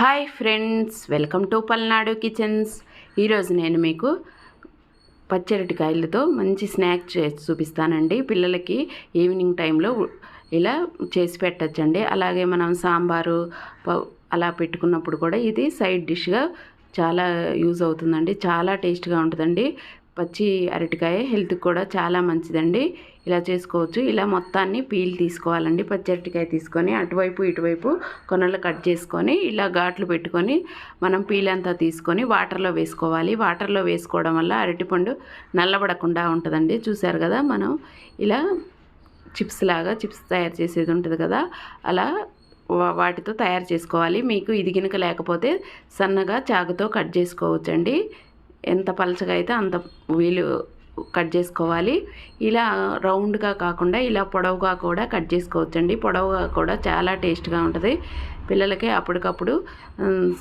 Hi friends welcome to Palnadu kitchens. ఈరోజు నేను మీకు పచ్చరటికాయలతో మంచి స్నాక్ చేసి చూపిస్తానండి. పిల్లలకి ఈవినింగ్ టైంలో ఇలా చేసి పెట్టచ్చండి. అలాగే మనం సాంబారు అలా పెట్టుకున్నప్పుడు కూడా ఇది సైడ్ డిష్గా చాలా యూజ్ అవుతుందండి. చాలా టేస్ట్గా ఉంటుందండి. పచ్చి అరటికాయ హెల్త్కి కూడా చాలా మంచిదండి. ఇలా చేసుకోవచ్చు. ఇలా మొత్తాన్ని పీల్ తీసుకోవాలండి. పచ్చి అరటికాయ తీసుకొని అటువైపు ఇటువైపు కొనలు కట్ చేసుకొని ఇలా ఘాట్లు పెట్టుకొని మనం పీల్ అంతా తీసుకొని వాటర్లో వేసుకోవాలి. వాటర్లో వేసుకోవడం వల్ల అరటిపండు నల్లబడకుండా ఉంటుందండి. చూసారు కదా మనం? ఇలా చిప్స్ లాగా చిప్స్ తయారు చేసేది ఉంటుంది కదా? అలా వా- వాటితో తయారు చేసుకోవాలి. మీకు ఇది గినక లేకపోతే సన్నగా చాకుతో కట్ చేసుకోవచ్చండి. ఎంత పలచగా అయితే అంత వీలు కట్ చేసుకోవాలి. ఇలా రౌండ్గా కాకుండా ఇలా పొడవుగా కూడా కట్ చేసుకోవచ్చండి. పొడవుగా కూడా చాలా టేస్ట్గా ఉంటుంది. పిల్లలకి అప్పటికప్పుడు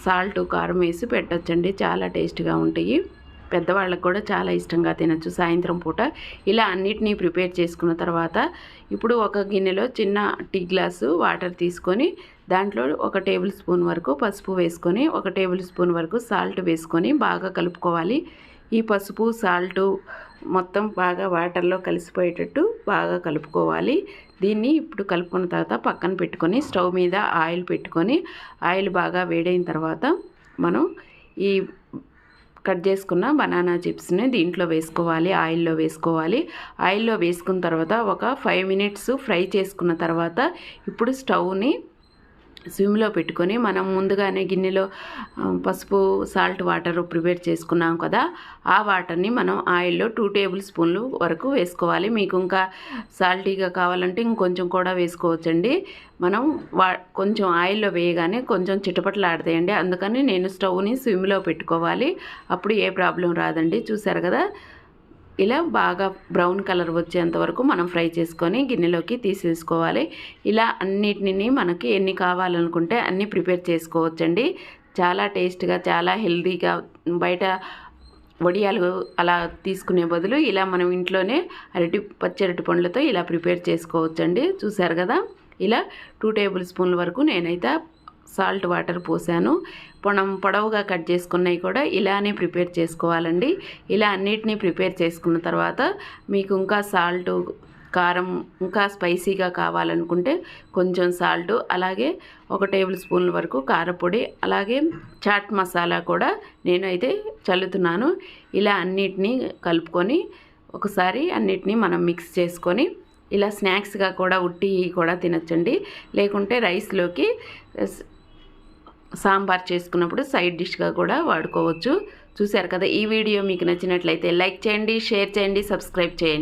సాల్ట్ కారం వేసి పెట్టచ్చండి. చాలా టేస్ట్గా ఉంటాయి. పెద్దవాళ్ళకు కూడా చాలా ఇష్టంగా తినచ్చు సాయంత్రం పూట. ఇలా అన్నిటినీ ప్రిపేర్ చేసుకున్న తర్వాత ఇప్పుడు ఒక గిన్నెలో చిన్న టీ గ్లాసు వాటర్ తీసుకొని దాంట్లో ఒక టేబుల్ స్పూన్ వరకు పసుపు వేసుకొని ఒక టేబుల్ స్పూన్ వరకు సాల్ట్ వేసుకొని బాగా కలుపుకోవాలి. ఈ పసుపు సాల్ట్ మొత్తం బాగా వాటర్లో కలిసిపోయేటట్టు బాగా కలుపుకోవాలి. దీన్ని ఇప్పుడు కలుపుకున్న తర్వాత పక్కన పెట్టుకొని స్టవ్ మీద ఆయిల్ పెట్టుకొని ఆయిల్ బాగా వేడైన తర్వాత మనం ఈ కట్ చేసుకున్న బనానా చిప్స్ని దీంట్లో వేసుకోవాలి ఆయిల్లో వేసుకోవాలి. ఆయిల్లో వేసుకున్న తర్వాత ఒక ఫైవ్ మినిట్స్ ఫ్రై చేసుకున్న తర్వాత ఇప్పుడు స్టవ్ని స్విమ్లో పెట్టుకొని మనం ముందుగానే గిన్నెలో పసుపు సాల్ట్ వాటర్ ప్రిపేర్ చేసుకున్నాం కదా ఆ వాటర్ని మనం ఆయిల్లో టూ టేబుల్ స్పూన్లు వరకు వేసుకోవాలి. మీకు ఇంకా సాల్టీగా కావాలంటే ఇంకొంచెం కూడా వేసుకోవచ్చండి. మనం వా కొంచెం ఆయిల్లో వేయగానే కొంచెం చిటపటలాడతాయండి. అందుకని నేను స్టవ్ని స్విమ్లో పెట్టుకోవాలి. అప్పుడు ఏ ప్రాబ్లం రాదండి. చూసారు కదా? ఇలా బాగా బ్రౌన్ కలర్ వచ్చేంత వరకు మనం ఫ్రై చేసుకొని గిన్నెలోకి తీసేసుకోవాలి. ఇలా అన్నిటిని మనకి ఎన్ని కావాలనుకుంటే అన్ని ప్రిపేర్ చేసుకోవచ్చండి. చాలా టేస్ట్గా చాలా హెల్దీగా బయట వడియాలు అలా తీసుకునే బదులు ఇలా మనం ఇంట్లోనే అరటి పచ్చరటి పండ్లతో ఇలా ప్రిపేర్ చేసుకోవచ్చండి. చూసారు కదా? ఇలా టూ టేబుల్ స్పూన్ల వరకు నేనైతే సాల్ట్ వాటర్ పోసాను. పొడం పొడవుగా కట్ చేసుకున్నవి కూడా ఇలానే ప్రిపేర్ చేసుకోవాలండి. ఇలా అన్నిటినీ ప్రిపేర్ చేసుకున్న తర్వాత మీకు ఇంకా సాల్ట్ కారం ఇంకా స్పైసీగా కావాలనుకుంటే కొంచెం సాల్ట్ అలాగే ఒక టేబుల్ స్పూన్ల వరకు కారపొడి అలాగే చాట్ మసాలా కూడా నేనైతే చల్లుతున్నాను. ఇలా అన్నిటినీ కలుపుకొని ఒకసారి అన్నిటినీ మనం మిక్స్ చేసుకొని ఇలా స్నాక్స్గా కూడా ఉట్టి కూడా తినచ్చండి. లేకుంటే రైస్లోకి సాంబార్ చేసుకున్నప్పుడు సైడ్ డిష్గా కూడా వాడుకోవచ్చు. చూశారు కదా ఈ వీడియో మీకు నచ్చినట్లయితే లైక్ చేయండి షేర్ చేయండి సబ్స్క్రైబ్ చేయండి.